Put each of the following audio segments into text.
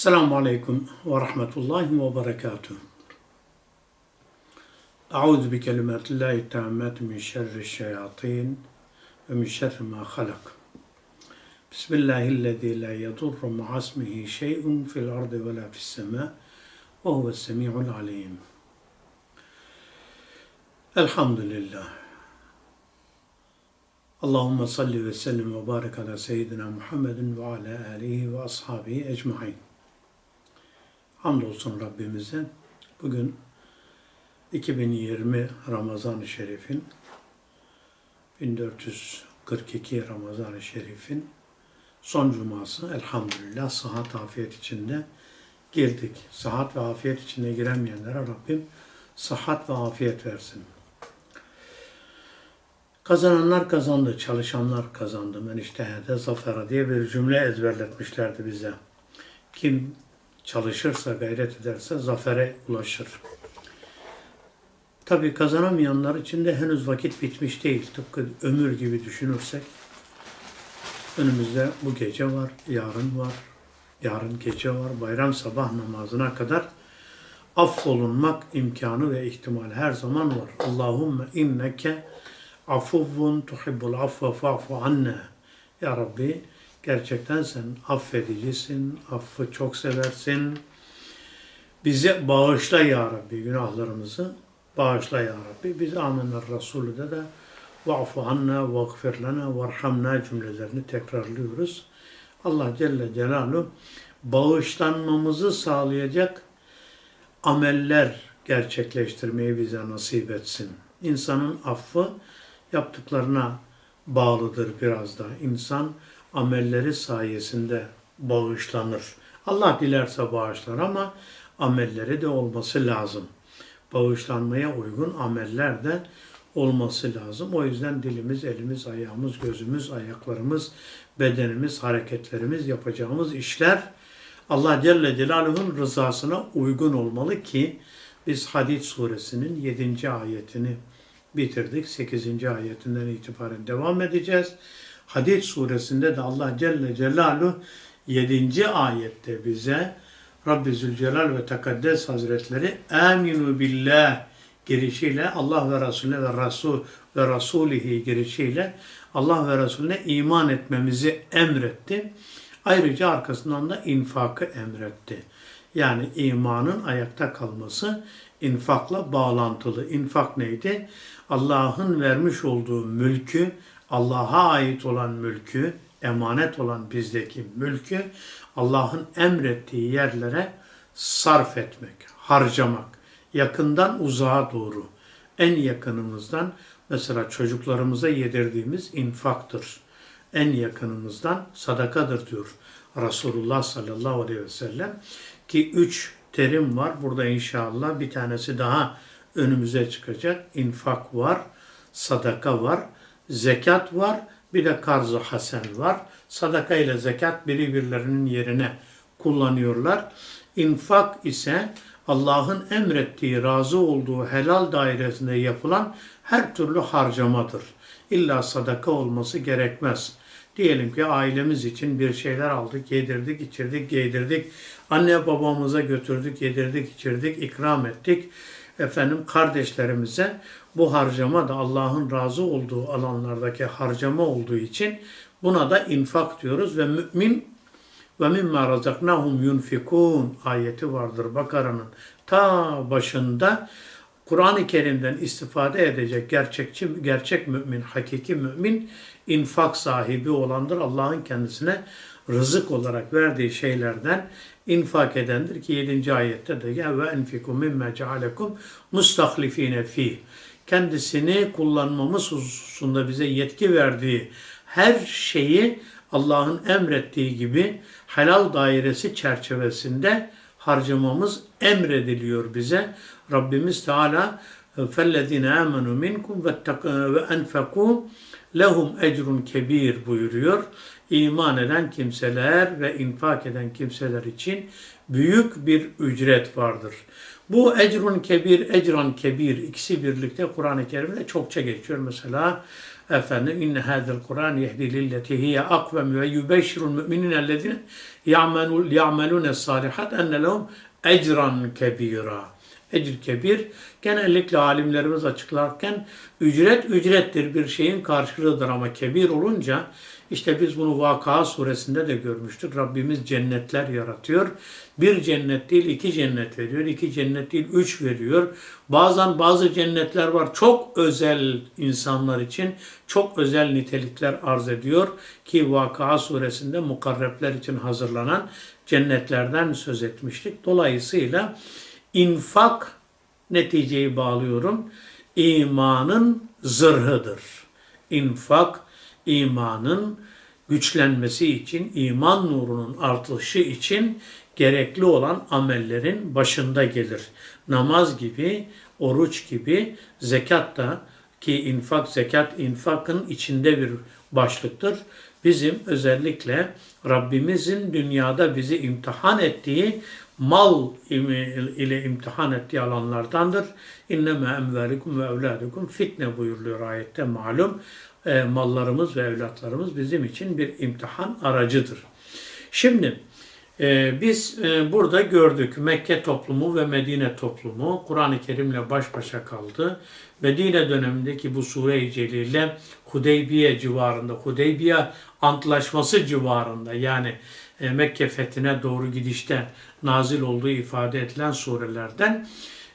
السلام عليكم ورحمة الله وبركاته. أعوذ بكلمات الله التامات من شر الشياطين ومن شر ما خلق. بسم الله الذي لا يضر مع اسمه شيء في الأرض ولا في السماء وهو السميع العليم. الحمد لله. اللهم صل وسلم وبارك على سيدنا محمد وعلى آله وأصحابه أجمعين. Hamdolsun Rabbimize. Bugün 2020 Ramazan-ı Şerif'in 1442 Ramazan-ı Şerif'in son cuması elhamdülillah sıhhat afiyet içinde girdik. Sıhhat ve afiyet içinde giremeyenlere Rabbim sıhhat ve afiyet versin. Kazananlar kazandı, çalışanlar kazandı. Men iştehede zafera diye bir cümle ezberletmişlerdi bize. Kim çalışırsa, gayret ederse zafere ulaşır. Tabi kazanamayanlar için de henüz vakit bitmiş değil. Tıpkı ömür gibi düşünürsek. Önümüzde bu gece var, yarın var, yarın gece var, bayram sabah namazına kadar affolunmak imkanı ve ihtimali her zaman var. Allahümme inneke afuvvun tuhibbul affe fa'fu anna. Ya Rabbi gerçekten sen affedicisin, affı çok seversin. Bize bağışla ya Rabbi günahlarımızı. Bağışla ya Rabbi. Biz amener Resulü'de de va'fu anna vagfir lana varhamna cümlelerini tekrarlıyoruz. Allah Celle Celaluhu bağışlanmamızı sağlayacak ameller gerçekleştirmeyi bize nasip etsin. İnsanın affı yaptıklarına bağlıdır biraz da. İnsan amelleri sayesinde bağışlanır. Allah dilerse bağışlar ama amelleri de olması lazım. Bağışlanmaya uygun ameller de olması lazım. O yüzden dilimiz, elimiz, ayağımız, gözümüz, ayaklarımız, bedenimiz, hareketlerimiz, yapacağımız işler Allah Celle Celaluhu'nun rızasına uygun olmalı ki biz Hadid suresinin 7. ayetini bitirdik. 8. ayetinden itibaren devam edeceğiz. Hadid suresinde de Allah Celle Celaluhu 7. ayette bize Rabbi Zülcelal ve Tekaddes Hazretleri Aminu billah girişiyle Allah ve Resulüne ve Resul ve Rasulihi girişiyle Allah ve Resulüne iman etmemizi emretti. Ayrıca arkasından da infakı emretti. Yani imanın ayakta kalması infakla bağlantılı. İnfak neydi? Allah'ın vermiş olduğu mülkü, Allah'a ait olan mülkü, emanet olan bizdeki mülkü Allah'ın emrettiği yerlere sarf etmek, harcamak, yakından uzağa doğru, en yakınımızdan mesela çocuklarımıza yedirdiğimiz infaktır. En yakınımızdan sadakadır diyor Resulullah sallallahu aleyhi ve sellem ki üç terim var. Burada inşallah bir tanesi daha önümüze çıkacak. İnfak var, sadaka var, zekat var, bir de karz-ı hasen var. Sadaka ile zekat birbirlerinin yerine kullanıyorlar. İnfak ise Allah'ın emrettiği, razı olduğu helal dairesinde yapılan her türlü harcamadır. İlla sadaka olması gerekmez. Diyelim ki ailemiz için bir şeyler aldık, yedirdik, içirdik, giydirdik. Anne babamıza götürdük, yedirdik, içirdik, ikram ettik. Efendim kardeşlerimize bu harcama da Allah'ın razı olduğu alanlardaki harcama olduğu için buna da infak diyoruz ve mümin ve mimma razaknahum yunfikun ayeti vardır Bakara'nın ta başında Kur'an-ı Kerim'den istifade edecek gerçekçi gerçek mümin, hakiki mümin infak sahibi olandır. Allah'ın kendisine rızık olarak verdiği şeylerden infak edendir ki 7. ayette de ya ve enfikum mimme cealekum mustahlifine fi kendisini kullanmamız hususunda bize yetki verdiği her şeyi Allah'ın emrettiği gibi helal dairesi çerçevesinde harcamamız emrediliyor bize. Rabbimiz Teala فَالَّذِينَ آمَنُوا مِنْكُمْ وَاَنْفَقُوا lehum ecrun kebir buyuruyor. İman eden kimseler ve infak eden kimseler için büyük bir ücret vardır. Bu ecrun kebir, ecran kebir ikisi birlikte Kur'an-ı Kerim'de çokça geçiyor. Mesela efendim inne hadel Kur'an yehdi lilleti hiye akvem ve yubeşşirul müminin ellezine ya'melun ya'melune salihat enne lehum ecran kebira. Ecr kebir genellikle alimlerimiz açıklarken ücret ücrettir bir şeyin karşılığıdır ama kebir olunca işte biz bunu Vakıa suresinde de görmüştük. Rabbimiz cennetler yaratıyor. Bir cennet değil iki cennet veriyor. iki cennet değil üç veriyor. Bazen bazı cennetler var çok özel insanlar için çok özel nitelikler arz ediyor. Ki Vakıa suresinde mukarrepler için hazırlanan cennetlerden söz etmiştik. Dolayısıyla infak neticeyi bağlıyorum. imanın zırhıdır. İnfak imanın güçlenmesi için, iman nurunun artışı için gerekli olan amellerin başında gelir. Namaz gibi, oruç gibi, zekat da ki infak, zekat infakın içinde bir başlıktır. Bizim özellikle Rabbimizin dünyada bizi imtihan ettiği mal ile imtihan ettiği alanlardandır. İnneme emvalikum ve evladukum fitne buyuruluyor ayette malum. E, mallarımız ve evlatlarımız bizim için bir imtihan aracıdır. Şimdi e, biz e, burada gördük Mekke toplumu ve Medine toplumu Kur'an-ı Kerim'le baş başa kaldı. Medine dönemindeki bu sure-i celile Hudeybiye civarında, Hudeybiye antlaşması civarında yani e, Mekke fethine doğru gidişte nazil olduğu ifade edilen surelerden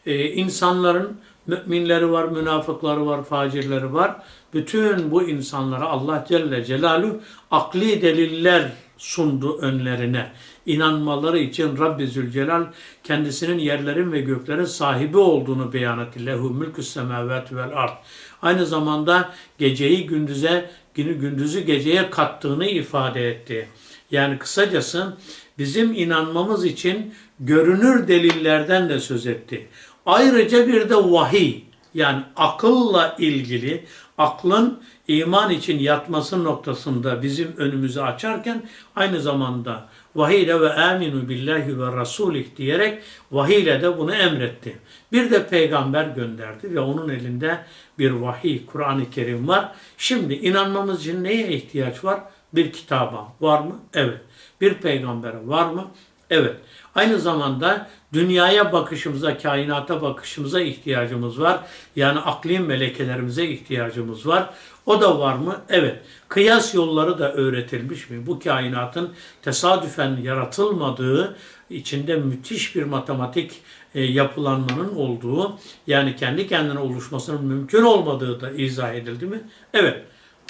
e, insanların müminleri var, münafıkları var, facirleri var. Bütün bu insanlara Allah Celle Celaluhu akli deliller sundu önlerine. İnanmaları için Rabbi Zülcelal kendisinin yerlerin ve göklerin sahibi olduğunu beyan etti. Lehu mülkü semavati vel ard. Aynı zamanda geceyi gündüze, gündüzü geceye kattığını ifade etti. Yani kısacası bizim inanmamız için görünür delillerden de söz etti. Ayrıca bir de vahiy yani akılla ilgili aklın iman için yatması noktasında bizim önümüzü açarken aynı zamanda vahiyle ve aminu billahi ve rasulih diyerek vahiyle de bunu emretti. Bir de peygamber gönderdi ve onun elinde bir vahiy, Kur'an-ı Kerim var. Şimdi inanmamız için neye ihtiyaç var? Bir kitaba var mı? Evet. Bir peygambere var mı? Evet. Aynı zamanda dünyaya bakışımıza, kainata bakışımıza ihtiyacımız var. Yani akli melekelerimize ihtiyacımız var. O da var mı? Evet. Kıyas yolları da öğretilmiş mi? Bu kainatın tesadüfen yaratılmadığı, içinde müthiş bir matematik e, yapılanmanın olduğu, yani kendi kendine oluşmasının mümkün olmadığı da izah edildi mi? Evet.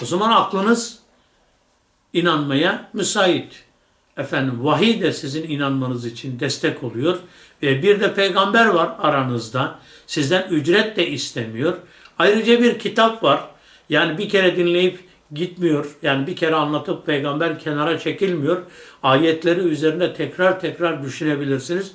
O zaman aklınız inanmaya müsait. Efendim vahiy de sizin inanmanız için destek oluyor. Ve bir de peygamber var aranızda. Sizden ücret de istemiyor. Ayrıca bir kitap var. Yani bir kere dinleyip gitmiyor. Yani bir kere anlatıp peygamber kenara çekilmiyor. Ayetleri üzerinde tekrar tekrar düşünebilirsiniz.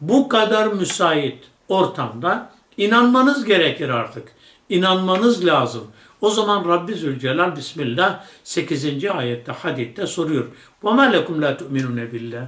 Bu kadar müsait ortamda inanmanız gerekir artık. İnanmanız lazım. O zaman Rabbi Zülcelal Bismillah 8. ayette hadiste soruyor. وَمَا لَكُمْ لَا تُؤْمِنُونَ بِاللّٰهِ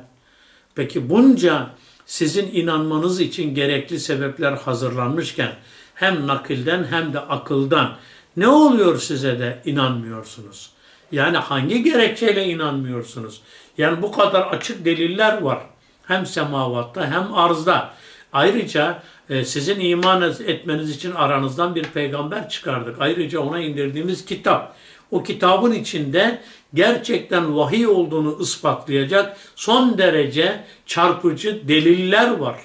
Peki bunca sizin inanmanız için gerekli sebepler hazırlanmışken hem nakilden hem de akıldan ne oluyor size de inanmıyorsunuz? Yani hangi gerekçeyle inanmıyorsunuz? Yani bu kadar açık deliller var. Hem semavatta hem arzda. Ayrıca e, sizin iman etmeniz için aranızdan bir peygamber çıkardık. Ayrıca ona indirdiğimiz kitap. O kitabın içinde gerçekten vahiy olduğunu ispatlayacak son derece çarpıcı deliller var.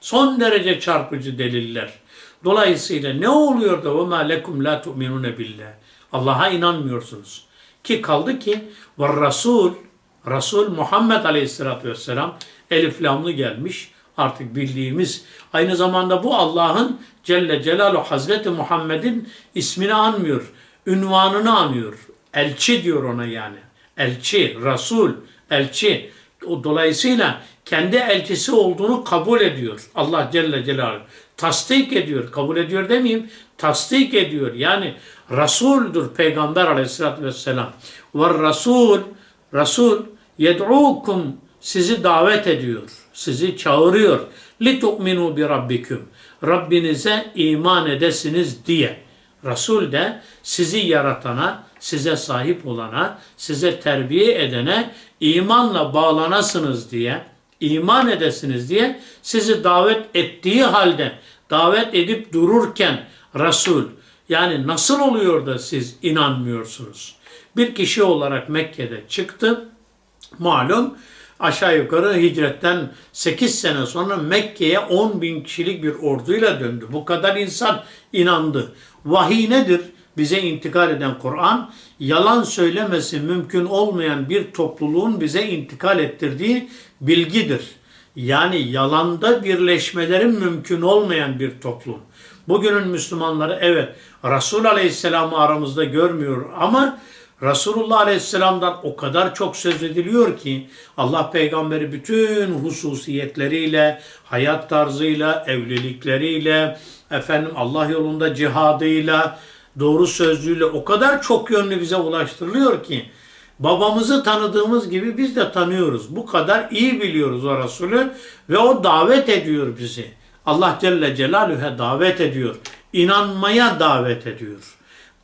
Son derece çarpıcı deliller. Dolayısıyla ne oluyor da وَمَا لَكُمْ لَا تُؤْمِنُونَ بِاللّٰهِ Allah'a inanmıyorsunuz. Ki kaldı ki ve Resul, Resul Muhammed Aleyhisselatü Vesselam elif lamlı gelmiş artık bildiğimiz. Aynı zamanda bu Allah'ın Celle Celaluhu Hazreti Muhammed'in ismini anmıyor. Ünvanını anıyor. Elçi diyor ona yani. Elçi, Resul, elçi. Dolayısıyla kendi elçisi olduğunu kabul ediyor. Allah Celle Celaluhu. Tasdik ediyor. Kabul ediyor demeyeyim. Tasdik ediyor. Yani Resul'dur Peygamber aleyhissalatü vesselam. Ve Resul, Resul yed'ukum sizi davet ediyor. Sizi çağırıyor. Bi rabbikum. Rabbinize iman edesiniz diye. Resul de sizi yaratana, size sahip olana, size terbiye edene imanla bağlanasınız diye, iman edesiniz diye sizi davet ettiği halde davet edip dururken Resul yani nasıl oluyor da siz inanmıyorsunuz? Bir kişi olarak Mekke'de çıktı. Malum aşağı yukarı hicretten 8 sene sonra Mekke'ye 10 bin kişilik bir orduyla döndü. Bu kadar insan inandı. Vahiy nedir? Bize intikal eden Kur'an, yalan söylemesi mümkün olmayan bir topluluğun bize intikal ettirdiği bilgidir. Yani yalanda birleşmelerin mümkün olmayan bir toplum. Bugünün Müslümanları evet Resul Aleyhisselam'ı aramızda görmüyor ama Resulullah Aleyhisselam'dan o kadar çok söz ediliyor ki Allah peygamberi bütün hususiyetleriyle, hayat tarzıyla, evlilikleriyle, efendim Allah yolunda cihadıyla, doğru sözlüğüyle o kadar çok yönlü bize ulaştırılıyor ki babamızı tanıdığımız gibi biz de tanıyoruz. Bu kadar iyi biliyoruz o Resulü ve o davet ediyor bizi. Allah Celle Celaluhu'ya davet ediyor. İnanmaya davet ediyor.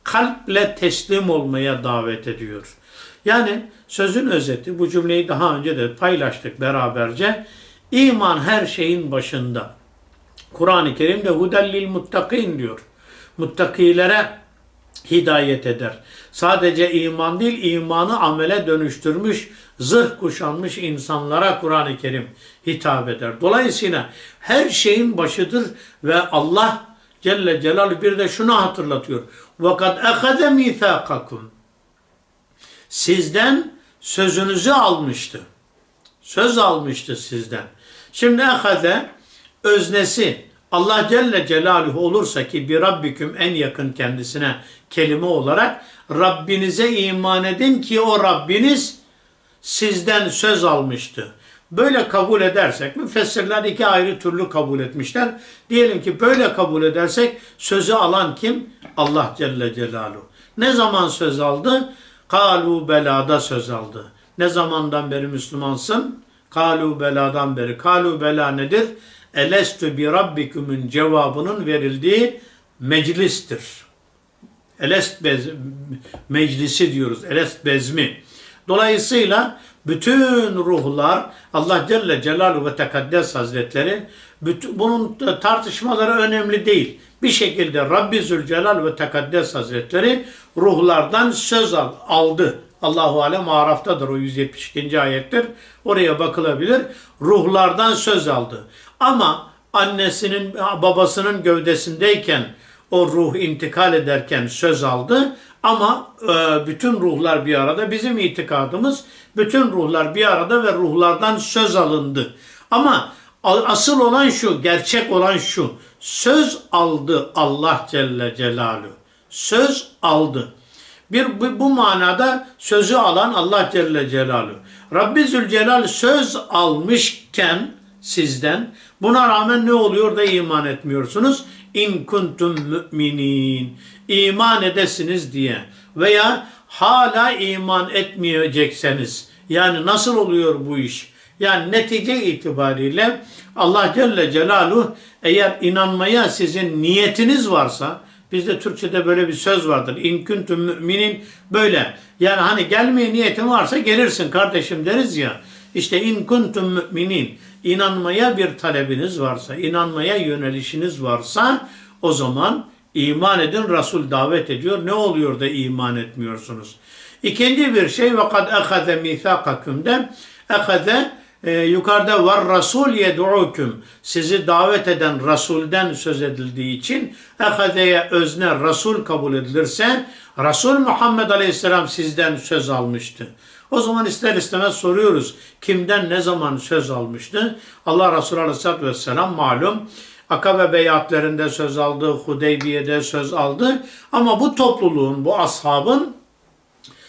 Kalple teslim olmaya davet ediyor. Yani sözün özeti bu cümleyi daha önce de paylaştık beraberce. İman her şeyin başında. Kur'an-ı Kerim'de hudellil muttakin diyor. Muttakilere hidayet eder. Sadece iman değil, imanı amele dönüştürmüş, zırh kuşanmış insanlara Kur'an-ı Kerim hitap eder. Dolayısıyla her şeyin başıdır ve Allah Celle Celaluhu bir de şunu hatırlatıyor. وَقَدْ اَخَذَ مِيثَاقَكُمْ Sizden sözünüzü almıştı. Söz almıştı sizden. Şimdi ehade öznesi Allah Celle Celaluhu olursa ki bir Rabbiküm en yakın kendisine kelime olarak Rabbinize iman edin ki o Rabbiniz sizden söz almıştı. Böyle kabul edersek, müfessirler iki ayrı türlü kabul etmişler. Diyelim ki böyle kabul edersek sözü alan kim? Allah Celle Celaluhu. Ne zaman söz aldı? Kalu belada söz aldı. Ne zamandan beri Müslümansın? Kalu beladan beri. Kalu bela nedir? Elestü bi rabbikümün cevabının verildiği meclistir. Elest bez, meclisi diyoruz. Elest bezmi. Dolayısıyla bütün ruhlar Allah Celle Celaluhu ve Tekaddes Hazretleri bütün, bunun tartışmaları önemli değil. Bir şekilde Rabbi Zülcelal ve Tekaddes Hazretleri ruhlardan söz al, aldı. Allahu Alem Araf'tadır o 172. ayettir. Oraya bakılabilir. Ruhlardan söz aldı. Ama annesinin babasının gövdesindeyken o ruh intikal ederken söz aldı. Ama e, bütün ruhlar bir arada. Bizim itikadımız bütün ruhlar bir arada ve ruhlardan söz alındı. Ama asıl olan şu, gerçek olan şu. Söz aldı Allah Celle Celaluhu. Söz aldı. Bir bu, bu manada sözü alan Allah Celle Celaluhu. Rabbi Zülcelal söz almışken sizden buna rağmen ne oluyor da iman etmiyorsunuz? İn kuntum müminin. İman edesiniz diye veya hala iman etmeyecekseniz yani nasıl oluyor bu iş? Yani netice itibariyle Allah Celle Celaluhu eğer inanmaya sizin niyetiniz varsa bizde Türkçe'de böyle bir söz vardır. İn kuntum müminin böyle. Yani hani gelmeye niyetin varsa gelirsin kardeşim deriz ya. İşte in kuntum müminin inanmaya bir talebiniz varsa, inanmaya yönelişiniz varsa o zaman iman edin. Resul davet ediyor. Ne oluyor da iman etmiyorsunuz? İkinci bir şey ve kad ehaze mithaqakum'de ehaze e, yukarıda var rasul yed'ukum sizi davet eden rasulden söz edildiği için ehazeye özne rasul kabul edilirse Resul Muhammed Aleyhisselam sizden söz almıştı. O zaman ister istemez soruyoruz. Kimden ne zaman söz almıştı? Allah Resulü Aleyhisselatü Vesselam malum Akabe beyatlerinde söz aldı, Hudeybiye'de söz aldı. Ama bu topluluğun, bu ashabın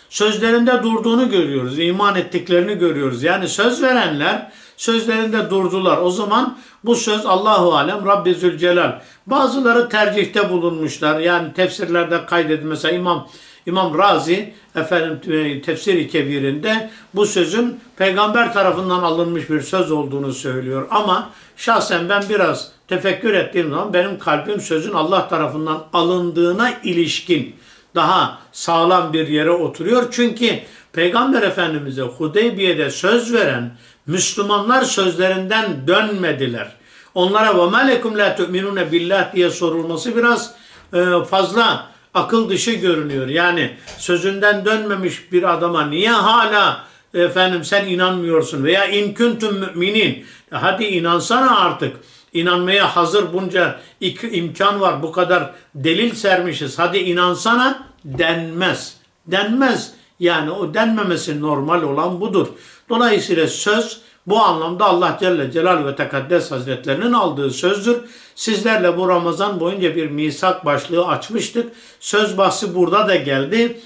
sözlerinde durduğunu görüyoruz. iman ettiklerini görüyoruz. Yani söz verenler sözlerinde durdular. O zaman bu söz Allahu alem Rabbi Zülcelal. Bazıları tercihte bulunmuşlar. Yani tefsirlerde kaydedilmiş. Mesela İmam İmam Razi efendim e, tefsir-i kebirinde bu sözün peygamber tarafından alınmış bir söz olduğunu söylüyor. Ama şahsen ben biraz tefekkür ettiğim zaman benim kalbim sözün Allah tarafından alındığına ilişkin daha sağlam bir yere oturuyor. Çünkü Peygamber Efendimiz'e Hudeybiye'de söz veren Müslümanlar sözlerinden dönmediler. Onlara ve melekum la tu'minune billah diye sorulması biraz e, fazla akıl dışı görünüyor. Yani sözünden dönmemiş bir adama niye hala efendim sen inanmıyorsun veya in kuntum müminin E hadi inansana artık. İnanmaya hazır bunca ik- imkan var. Bu kadar delil sermişiz. Hadi inansana denmez. Denmez. Yani o denmemesi normal olan budur. Dolayısıyla söz bu anlamda Allah Celle Celal ve Tekaddes Hazretlerinin aldığı sözdür. Sizlerle bu Ramazan boyunca bir misak başlığı açmıştık. Söz bahsi burada da geldi.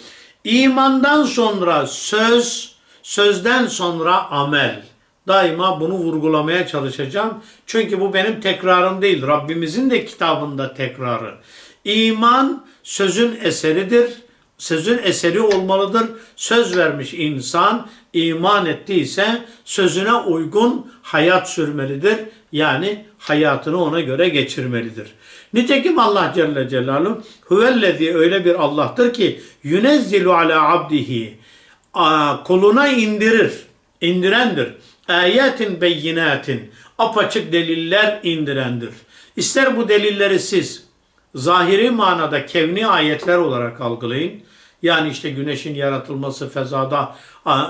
İmandan sonra söz, sözden sonra amel. Daima bunu vurgulamaya çalışacağım. Çünkü bu benim tekrarım değil. Rabbimizin de kitabında tekrarı. İman sözün eseridir. Sözün eseri olmalıdır. Söz vermiş insan iman ettiyse sözüne uygun hayat sürmelidir. Yani hayatını ona göre geçirmelidir. Nitekim Allah Celle Celaluhu huvellezi öyle bir Allah'tır ki yunezzilu ala abdihi kuluna indirir, indirendir. Ayetin beyinatin, apaçık deliller indirendir. İster bu delilleri siz zahiri manada kevni ayetler olarak algılayın. Yani işte güneşin yaratılması, fezada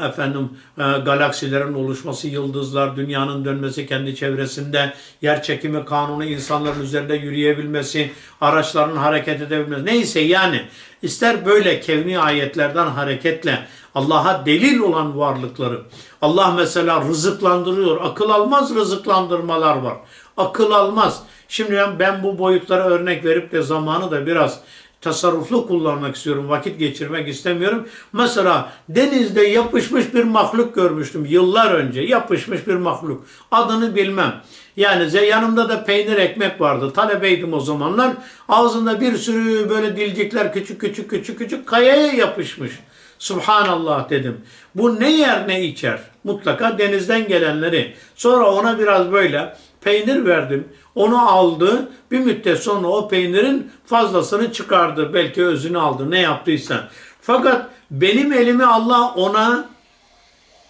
efendim e, galaksilerin oluşması, yıldızlar, dünyanın dönmesi kendi çevresinde, yer çekimi kanunu insanların üzerinde yürüyebilmesi, araçların hareket edebilmesi. Neyse yani ister böyle kevni ayetlerden hareketle Allah'a delil olan varlıkları. Allah mesela rızıklandırıyor. Akıl almaz rızıklandırmalar var. Akıl almaz. Şimdi ben bu boyutlara örnek verip de zamanı da biraz tasarruflu kullanmak istiyorum. Vakit geçirmek istemiyorum. Mesela denizde yapışmış bir mahluk görmüştüm yıllar önce. Yapışmış bir mahluk. Adını bilmem. Yani yanımda da peynir ekmek vardı. Talebeydim o zamanlar. Ağzında bir sürü böyle dilcikler küçük küçük küçük küçük kayaya yapışmış. Subhanallah dedim. Bu ne yer ne içer? Mutlaka denizden gelenleri. Sonra ona biraz böyle peynir verdim. Onu aldı. Bir müddet sonra o peynirin fazlasını çıkardı. Belki özünü aldı. Ne yaptıysa. Fakat benim elimi Allah ona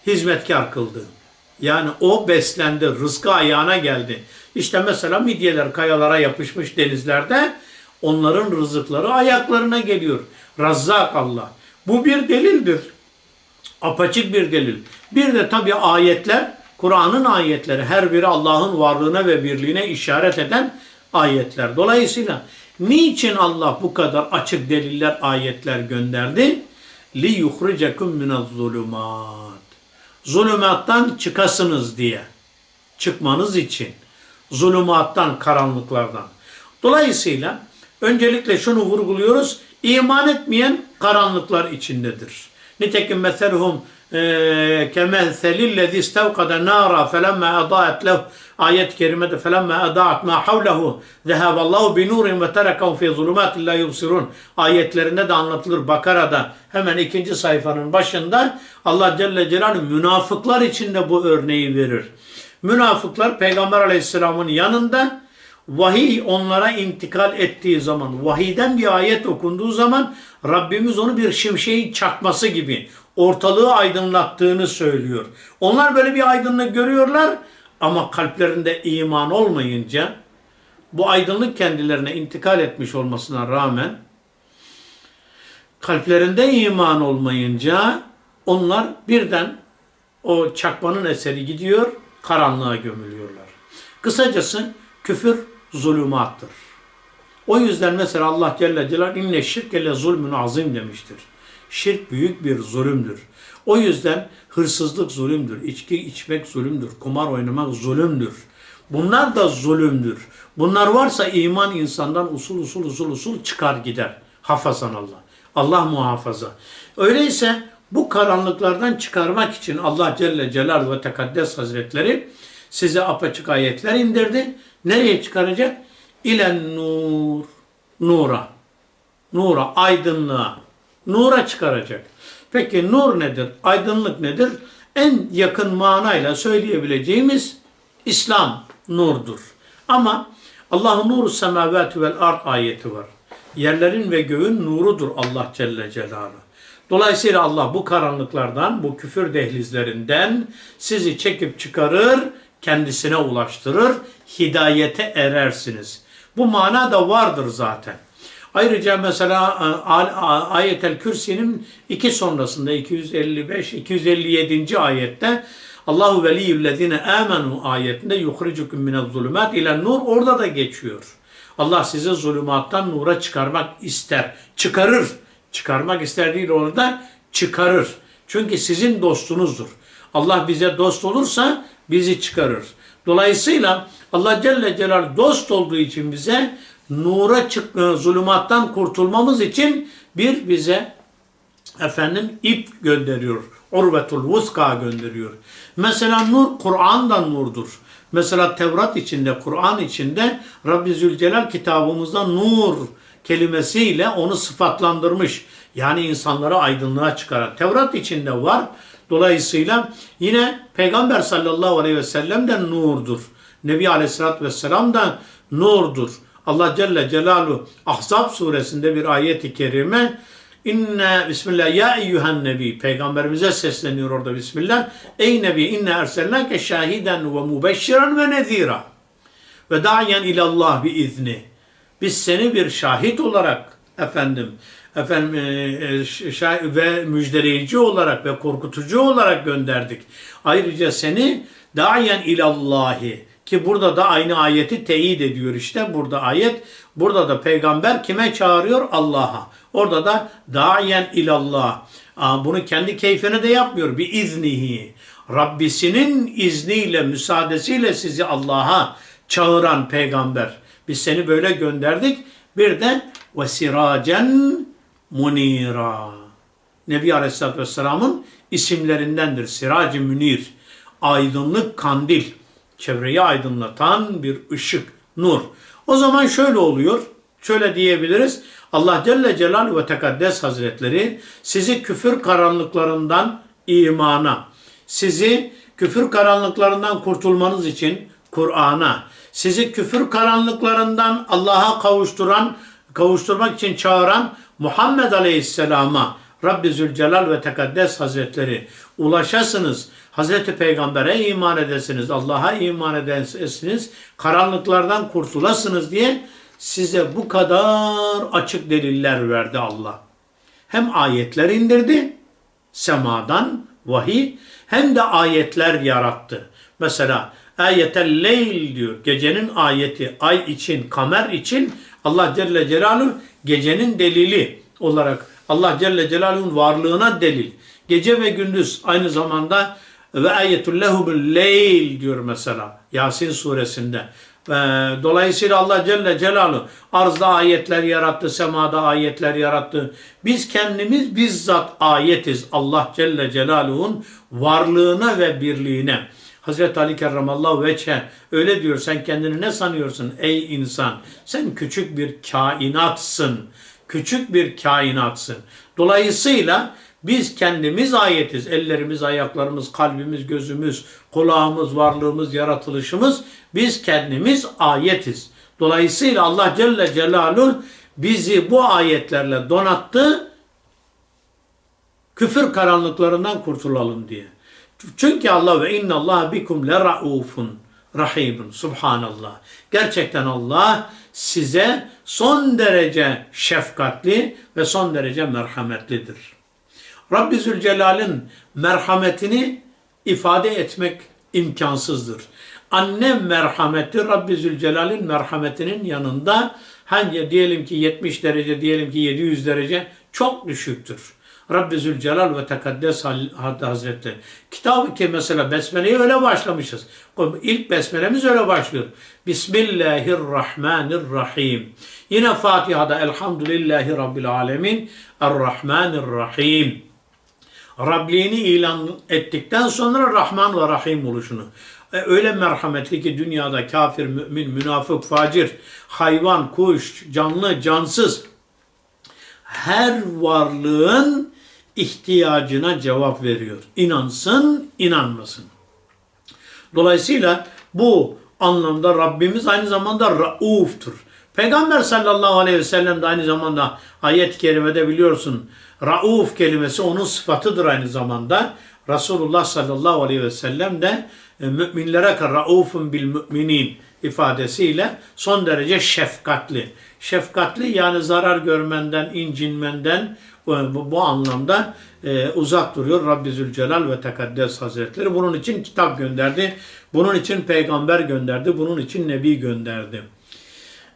hizmetkar kıldı. Yani o beslendi. Rızkı ayağına geldi. İşte mesela midyeler kayalara yapışmış denizlerde onların rızıkları ayaklarına geliyor. Razzak Allah. Bu bir delildir. Apaçık bir delil. Bir de tabi ayetler, Kur'an'ın ayetleri her biri Allah'ın varlığına ve birliğine işaret eden ayetler. Dolayısıyla niçin Allah bu kadar açık deliller, ayetler gönderdi? Li yukhrijakum minez zulumat. Zulümattan çıkasınız diye. Çıkmanız için. Zulümattan, karanlıklardan. Dolayısıyla öncelikle şunu vurguluyoruz. İman etmeyen karanlıklar içindedir. Nitekim meseluhum kemethelillezî istevkada nâra felemma adaat lehu. Ayet-i kerimede felemma adaat ma havlehu zehaballahu bi nurin ve terekehu fi zulumatin la yubsirun. Ayetlerinde de anlatılır Bakara'da. Hemen ikinci sayfanın başında Allah Celle Celaluhu münafıklar için de bu örneği verir. Münafıklar Peygamber Aleyhisselam'ın yanında vahiy onlara intikal ettiği zaman, vahiyden bir ayet okunduğu zaman Rabbimiz onu bir şimşeğin çakması gibi ortalığı aydınlattığını söylüyor. Onlar böyle bir aydınlık görüyorlar ama kalplerinde iman olmayınca bu aydınlık kendilerine intikal etmiş olmasına rağmen kalplerinde iman olmayınca onlar birden o çakmanın eseri gidiyor, karanlığa gömülüyorlar. Kısacası küfür zulümattır. O yüzden mesela Allah Celle Celaluhu inne şirke zulmün azim demiştir. Şirk büyük bir zulümdür. O yüzden hırsızlık zulümdür, içki içmek zulümdür, kumar oynamak zulümdür. Bunlar da zulümdür. Bunlar varsa iman insandan usul usul usul usul çıkar gider. Hafazan Allah. Allah muhafaza. Öyleyse bu karanlıklardan çıkarmak için Allah Celle Celal ve Tekaddes Hazretleri size apaçık ayetler indirdi. Nereye çıkaracak? İlen nur. Nura. Nura, aydınlığa. Nura çıkaracak. Peki nur nedir? Aydınlık nedir? En yakın manayla söyleyebileceğimiz İslam nurdur. Ama Allah'ın nuru semavati vel ard ayeti var. Yerlerin ve göğün nurudur Allah Celle Celaluhu. Dolayısıyla Allah bu karanlıklardan, bu küfür dehlizlerinden sizi çekip çıkarır, kendisine ulaştırır, hidayete erersiniz. Bu mana da vardır zaten. Ayrıca mesela e, Ayetel Kürsi'nin iki sonrasında 255 257. ayette Allahu veliyyüllezine amenu ayetinde yuhricukum minez zulümat ile nur orada da geçiyor. Allah sizi zulümattan nura çıkarmak ister. Çıkarır. Çıkarmak ister değil orada çıkarır. Çünkü sizin dostunuzdur. Allah bize dost olursa bizi çıkarır. Dolayısıyla Allah Celle Celal dost olduğu için bize nura çık, zulümattan kurtulmamız için bir bize efendim ip gönderiyor. Urvetul vuska gönderiyor. Mesela nur Kur'an'dan nurdur. Mesela Tevrat içinde, Kur'an içinde Rabbi Zülcelal kitabımızda nur kelimesiyle onu sıfatlandırmış. Yani insanları aydınlığa çıkaran. Tevrat içinde var. Dolayısıyla yine Peygamber sallallahu aleyhi ve sellem de nurdur. Nebi aleyhissalatü vesselam da nurdur. Allah Celle Celaluhu Ahzab suresinde bir ayet-i kerime İnne Bismillah ya eyyühen nebi Peygamberimize sesleniyor orada Bismillah. Ey nebi inne erselnake şahiden ve mubeşşiren ve nezira ve dayen ilallah bi izni. Biz seni bir şahit olarak efendim efendim e, e, ve müjdeleyici olarak ve korkutucu olarak gönderdik. Ayrıca seni dayen ilallahi ki burada da aynı ayeti teyit ediyor işte burada ayet. Burada da peygamber kime çağırıyor? Allah'a. Orada da dayen ilallah. Bunu kendi keyfine de yapmıyor. Bir iznihi. Rabbisinin izniyle, müsaadesiyle sizi Allah'a çağıran peygamber. Biz seni böyle gönderdik. Bir de ve siracen munira. Nebi Aleyhisselatü Vesselam'ın isimlerindendir. Sirac-ı Münir. Aydınlık kandil. Çevreyi aydınlatan bir ışık, nur. O zaman şöyle oluyor. Şöyle diyebiliriz. Allah Celle Celal ve Tekaddes Hazretleri sizi küfür karanlıklarından imana, sizi küfür karanlıklarından kurtulmanız için Kur'an'a, sizi küfür karanlıklarından Allah'a kavuşturan, kavuşturmak için çağıran Muhammed Aleyhisselam'a Rabbi Zülcelal ve Tekaddes Hazretleri ulaşasınız. Hazreti Peygamber'e iman edesiniz, Allah'a iman edesiniz, karanlıklardan kurtulasınız diye size bu kadar açık deliller verdi Allah. Hem ayetler indirdi, semadan vahiy, hem de ayetler yarattı. Mesela ayetel leyl diyor, gecenin ayeti, ay için, kamer için Allah Celle Celaluhu gecenin delili olarak Allah Celle Celaluhu'nun varlığına delil. Gece ve gündüz aynı zamanda ve ayetul lehumul leyl diyor mesela Yasin suresinde. Dolayısıyla Allah Celle Celaluhu arzda ayetler yarattı, semada ayetler yarattı. Biz kendimiz bizzat ayetiz Allah Celle Celaluhu'nun varlığına ve birliğine. Hazreti Ali Kerramallahu Veçhe öyle diyor sen kendini ne sanıyorsun ey insan? Sen küçük bir kainatsın. Küçük bir kainatsın. Dolayısıyla biz kendimiz ayetiz. Ellerimiz, ayaklarımız, kalbimiz, gözümüz, kulağımız, varlığımız, yaratılışımız biz kendimiz ayetiz. Dolayısıyla Allah Celle Celaluhu bizi bu ayetlerle donattı. Küfür karanlıklarından kurtulalım diye. Çünkü Allah ve inna Allah bikum le raufun rahimun. Subhanallah. Gerçekten Allah size son derece şefkatli ve son derece merhametlidir. Rabbi Zülcelal'in merhametini ifade etmek imkansızdır. Anne merhameti Rabbi Zülcelal'in merhametinin yanında hangi diyelim ki 70 derece diyelim ki 700 derece çok düşüktür. Rabbi Zülcelal ve Tekaddes Hazretleri. Kitabı ki mesela Besmele'ye öyle başlamışız. İlk Besmelemiz öyle başlıyor. Bismillahirrahmanirrahim. Yine Fatiha'da Elhamdülillahi Rabbil Alemin Errahmanirrahim. Rabliğini ilan ettikten sonra Rahman ve Rahim oluşunu. E, öyle merhametli ki dünyada kafir, mümin, münafık, facir, hayvan, kuş, canlı, cansız her varlığın ihtiyacına cevap veriyor. İnansın, inanmasın. Dolayısıyla bu anlamda Rabbimiz aynı zamanda Rauf'tur. Peygamber sallallahu aleyhi ve sellem de aynı zamanda ayet-i kerimede biliyorsun Rauf kelimesi onun sıfatıdır aynı zamanda. Resulullah sallallahu aleyhi ve sellem de e, müminlere raufun bil müminin ifadesiyle son derece şefkatli. Şefkatli yani zarar görmenden, incinmenden e, bu, bu anlamda e, uzak duruyor Rabbi Zülcelal ve Tekaddes Hazretleri. Bunun için kitap gönderdi. Bunun için peygamber gönderdi. Bunun için nebi gönderdi.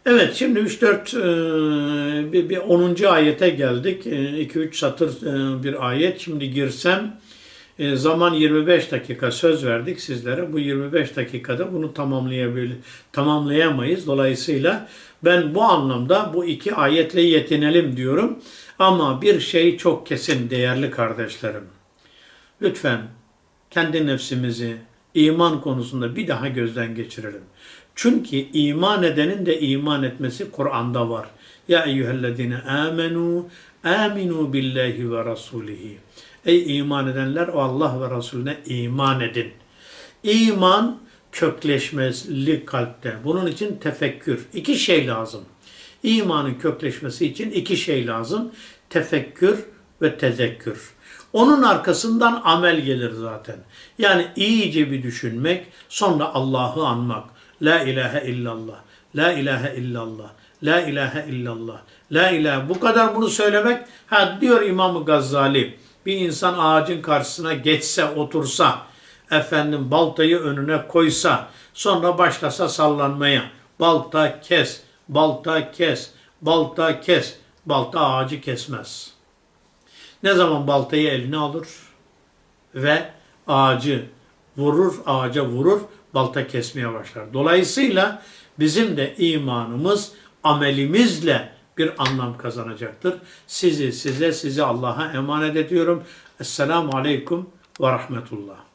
Evet şimdi 3-4 e, bir, bir 10. ayete geldik. 2-3 satır e, bir ayet. Şimdi girsem e, zaman 25 dakika söz verdik sizlere. Bu 25 dakikada bunu tamamlayabil tamamlayamayız. Dolayısıyla ben bu anlamda bu iki ayetle yetinelim diyorum. Ama bir şey çok kesin değerli kardeşlerim. Lütfen kendi nefsimizi iman konusunda bir daha gözden geçirelim. Çünkü iman edenin de iman etmesi Kur'an'da var. Ya eyyühellezine amenu aminu billahi ve rasulihi. Ey iman edenler o Allah ve Resulüne iman edin. İman kökleşmeli kalpte. Bunun için tefekkür. İki şey lazım. İmanın kökleşmesi için iki şey lazım. Tefekkür ve tezekkür. Onun arkasından amel gelir zaten. Yani iyice bir düşünmek, sonra Allah'ı anmak. La ilahe illallah. La ilahe illallah. La ilahe illallah. La ilahe. Bu kadar bunu söylemek. Ha diyor İmam Gazali. Bir insan ağacın karşısına geçse, otursa, efendim baltayı önüne koysa, sonra başlasa sallanmaya. Balta kes, balta kes, balta kes. Balta ağacı kesmez. Ne zaman baltayı eline alır ve ağacı vurur, ağaca vurur, balta kesmeye başlar. Dolayısıyla bizim de imanımız amelimizle bir anlam kazanacaktır. Sizi, size, sizi Allah'a emanet ediyorum. Esselamu Aleyküm ve Rahmetullah.